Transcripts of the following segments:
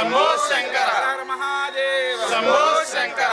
శంభో శంకర. శంభో శంకర.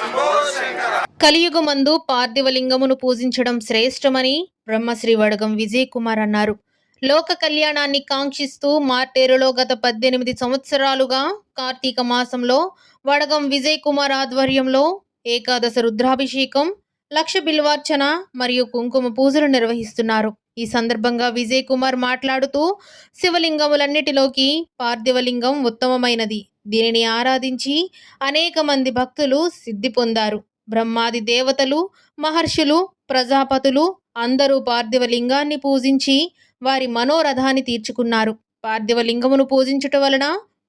శంభో శంకర. కలియుగమందు పార్థివలింగమును పూజించడం శ్రేష్టమని బ్రహ్మశ్రీ వడగం విజయ్ కుమార్ అన్నారు. లోక కళ్యాణాన్ని కాంక్షిస్తూ మార్టేరులో గత పద్దెనిమిది సంవత్సరాలుగా కార్తీక మాసంలో వడగం విజయ్ కుమార్ ఆధ్వర్యంలో ఏకాదశ రుద్రాభిషేకం లక్ష బిల్వార్చన మరియు కుంకుమ పూజలు నిర్వహిస్తున్నారు. ఈ సందర్భంగా విజయ్ కుమార్ మాట్లాడుతూ శివలింగములన్నిటిలోకి పార్థివలింగం ఉత్తమమైనది. దీనిని ఆరాధించి అనేక మంది భక్తులు సిద్ధి పొందారు. బ్రహ్మాది దేవతలు మహర్షులు ప్రజాపతులు అందరూ పార్థివ లింగాన్ని పూజించి వారి మనోరథాన్ని తీర్చుకున్నారు. పార్థివలింగమును పూజించుట వలన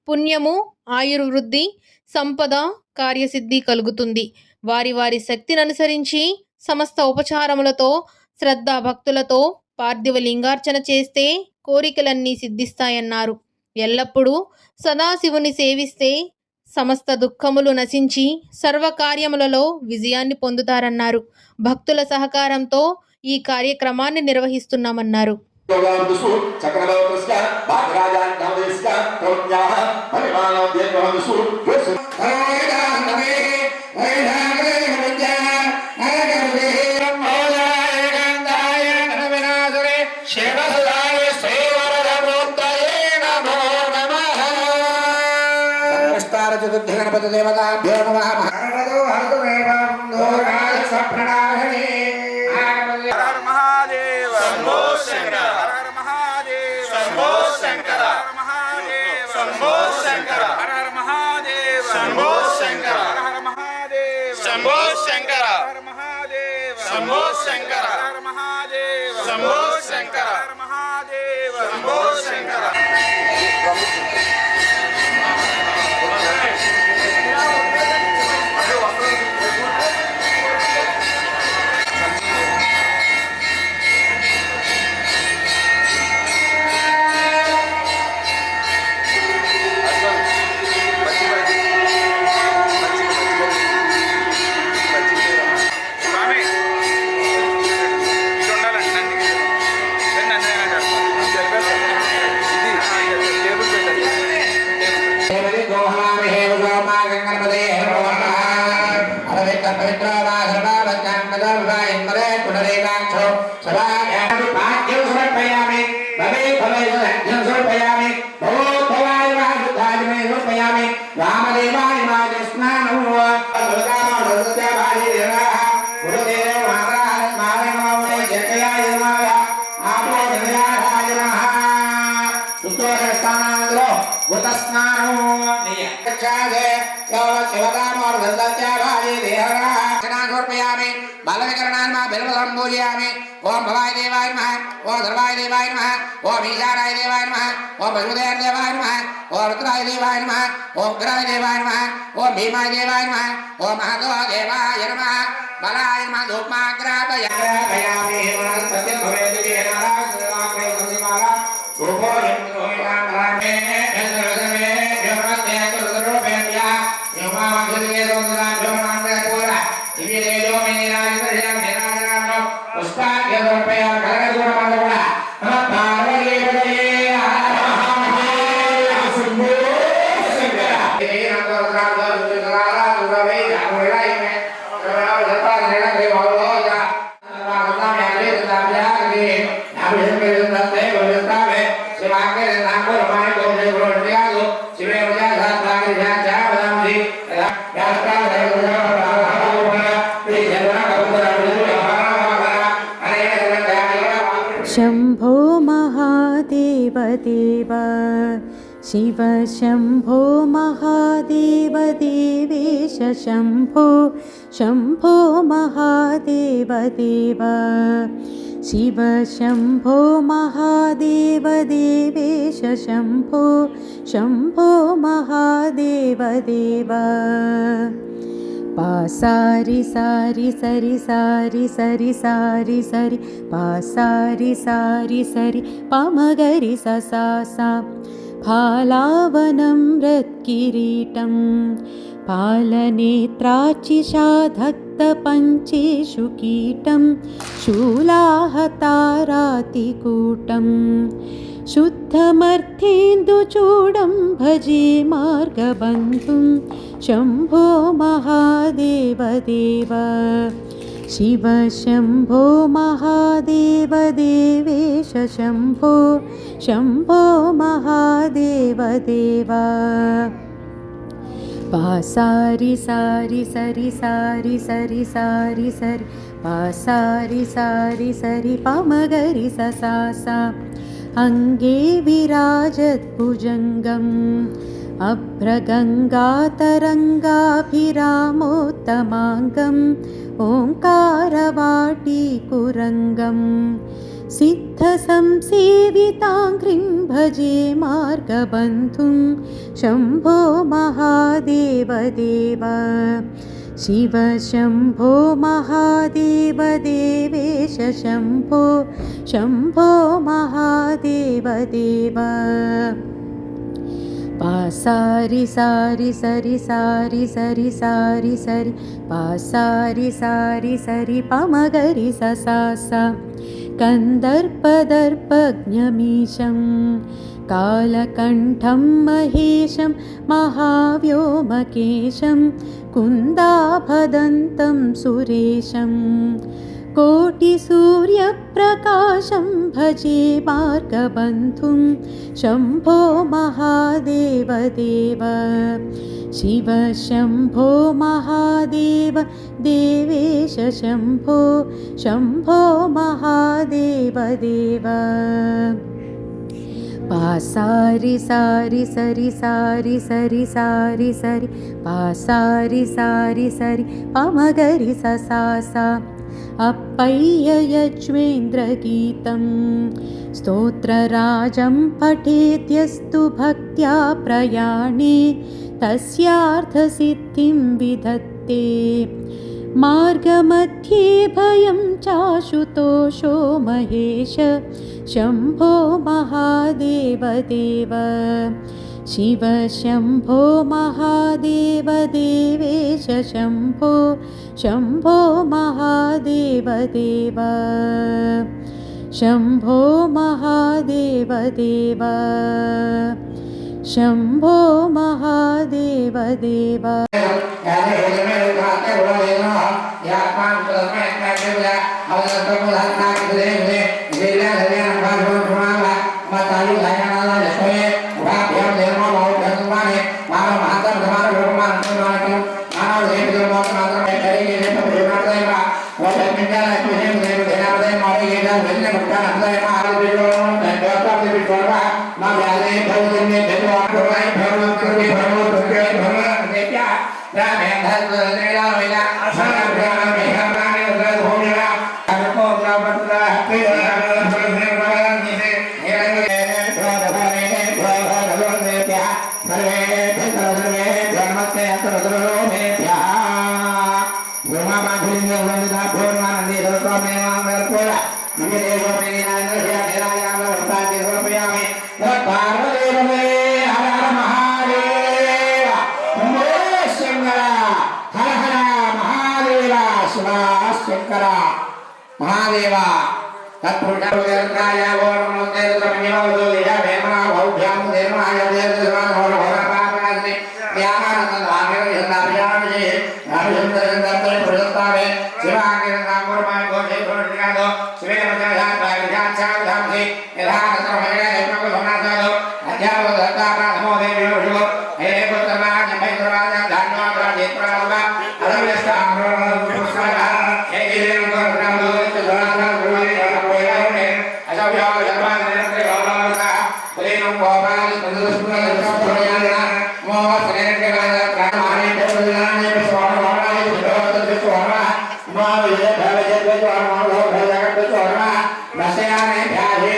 పుణ్యము ఆయుర్వృద్ధి సంపద కార్యసిద్ధి కలుగుతుంది. వారి వారి శక్తిని అనుసరించి సమస్త ఉపచారములతో శ్రద్ధా భక్తులతో పార్థివ లింగార్చన చేస్తే కోరికలన్నీ సిద్ధిస్తాయన్నారు. ఎల్లప్పుడూ సదాశివుని సేవిస్తే సమస్త దుఃఖములు నశించి సర్వకార్యములలో విజయాన్ని పొందుతారన్నారు. భక్తుల సహకారంతో ఈ కార్యక్రమాన్ని నిర్వహిస్తున్నామన్నారు. యోగాంతుసు చక్రవర్తస్య భాగరాజాంగమదేస్య ప్రజ్ఞాః పరిమాణం దేవహంసు శంభో శంకర. మహాదేవ. శంభో శంకర. మహాదేవ. శంభో శంకర. कृतस्नानो ओम भवाय देवाय नमः ओम धर्माय देवाय नमः ओम ईशानाय देवाय नमः ओम भजुदेव देवाय नमः ओम रुद्राय देवाय नमः ओम ग्राय देवाय नमः ओम भीमाय देवाय नमः ओम महादो देवाय नमः बलाय नमः धूपमाग्रापयामि भवेत् देवाः शम्भो महादेवदेव शिव शम्भो महादेवदेवेश शम्भो शम्भो महादेवदेव शिव शम्भो महादेवदेवेश शम्भो शम्भो महादेवदेव पा सारि सरि सारि सरि सारि सरि पा सारि सारी सरि पामगरि ससा सा। फालावनं रत्किरीटं फालनेत्राचिषा धत्तपञ्चीशुकीटं शूलाहतारातिकूटं शुद्धमर्थेन्दुचूडं भजे मार्गबन्धुं शम्भो महादेवदेव। शिव शम्भो महादेवदेवेश शम्भो शम्भो महादेवदेव। पासारि सारि सरि सारि सरि सारि सरि पासारि सारि सरि पमगरि स सा सा। अङ्गे विराजद्भुजङ्गम् अभ्रगङ्गातरङ्गाभिरामोत्तमाङ्गम् ओङ्कारवाटीकुरङ्गम् सिद्धसंसेविताङ्घ्रिं भजे मार्गबन्धुं शम्भो महादेवदेव। शिव शम्भो महादेवदेवेश शम्भो शम्भो महादेवदेव पासारि सारि सरि सारि सरि सारि सरि पासारि सारि सरि पमगरि स सा सा। कन्दर्पदर्पज्ञमीशं कालकण्ठं महेशं महाव्योमकेशं कुन्दाभदन्तं सुरेशम् कोटिसूर्यप्रकाशं भजे मार्गबन्धुं शम्भो महादेवदेव। शिव शम्भो महादेव देवेश शम्भो शम्भो महादेवदेव। पासारि सारि सरि सारि सरि सारि सरि पासारि सारि सरि पमगरि स सा सा अप्पय्ययज्वेन्द्रगीतं स्तोत्रराजं पठेद्यस्तु भक्त्या प्रयाणे तस्यार्थसिद्धिं विधत्ते। मार्गमध्ये भयं चाशुतोषो महेश शम्भो महादेवदेव शिव शम्भो महादेवदेवेश शम्भो शम्भो महादेवदेव शम्भो महादेवदेव शम्भो महादेवदेव Amen. Ahora yo దశయామి వ్యాధి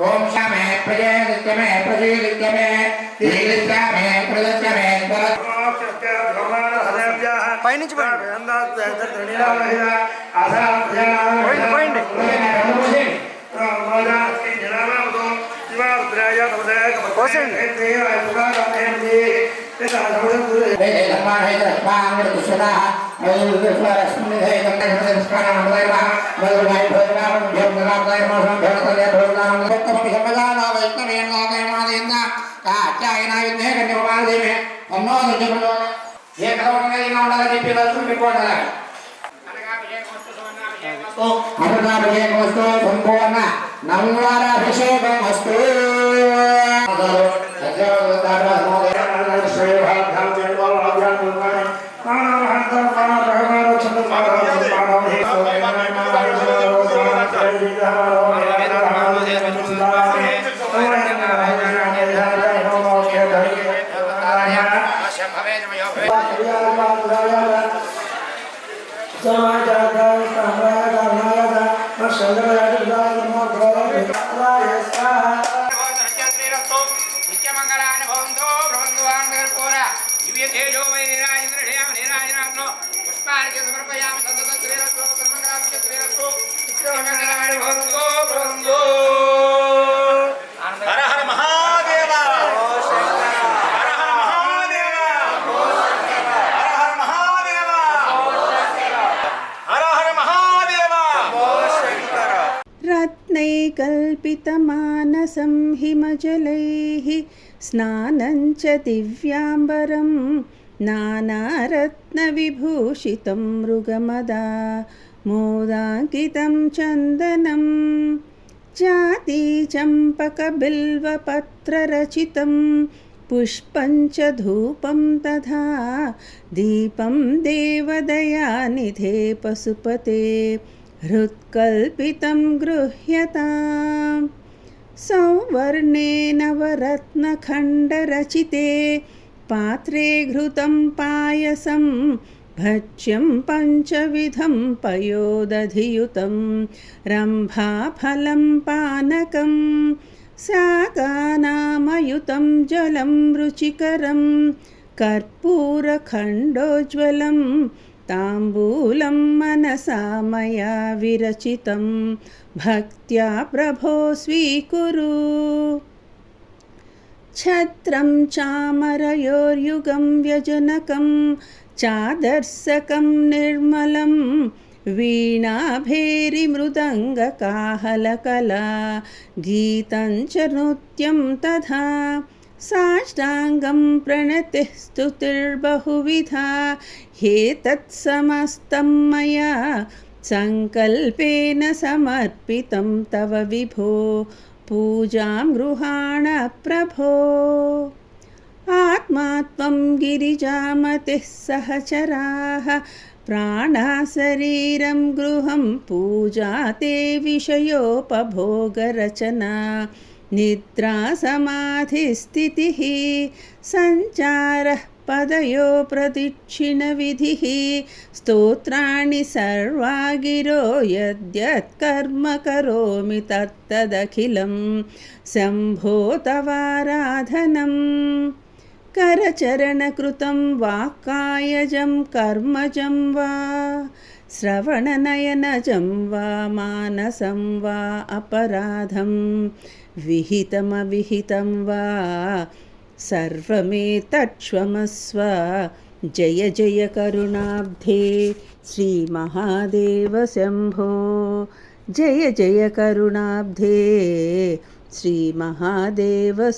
ఓం శమే ప్రజే నిత్యమే ప్రజే నిత్యమే. ప్రదత్యమే పైనుంచి పోయింది పోయింది. పోయింది కాచాయన ఏ కలవటంగా ఉండాలని చెప్పి రోజు పెట్టుకోవాలి అన్నదాభిషేకం వస్తు సంపూర్ణ నల్లారాభిషేకం వస్తూ. रत्नैकल्पितमानसं हिमजलैः स्नानं च दिव्याम्बरं, नानारत्नविभूषितं मृगमदा, मोदाङ्कितं चन्दनं, जातीचम्पकबिल्वपत्ररचितं, पुष्पं च धूपं तथा, दीपं देवदयानिधे पशुपते। हृत्कल्पितं गृह्यताम् सौवर्णे नवरत्नखण्डरचिते पात्रे घृतं पायसं भक्ष्यं पञ्चविधं पयोदधियुतं रम्भाफलं पानकं शाकानामयुतं जलं रुचिकरं कर्पूरखण्डोज्ज्वलं ताम्बूलं मनसा मया विरचितं। भक्त्या प्रभो स्वीकुरु। छत्रं चामरयोर्युगं व्यजनकं, चादर्शकं निर्मलं, वीणाभेरिमृदङ्गकाहलकला, गीतं च नृत्यं तथा साष्टाङ्गं प्रणतिः स्तुतिर्बहुविधा ह्येतत्समस्तं मया सङ्कल्पेन समर्पितं तव विभो। पूजां गृहाण प्रभो। आत्मा त्वं गिरिजामतिः सहचराः। प्राणाशरीरं गृहं पूजा ते विषयोपभोगरचना। निद्रा समाधिस्थितिः सञ्चारः पदयो प्रदक्षिणविधिः स्तोत्राणि सर्वा गिरो यद्यत्कर्म करोमि तत्तदखिलं शम्भो तवाराधनम्। करचरणकृतं वाक्कायजं कर्मजं वा, श्रवणनयनजं वा, मानसं वा अपराधं विहितमविहितं वा। सर्वमेतक्ष्वमस्व जय जय करुणाब्धे श्रीमहादेव जय जय करुणाब्धे श्रीमहादेव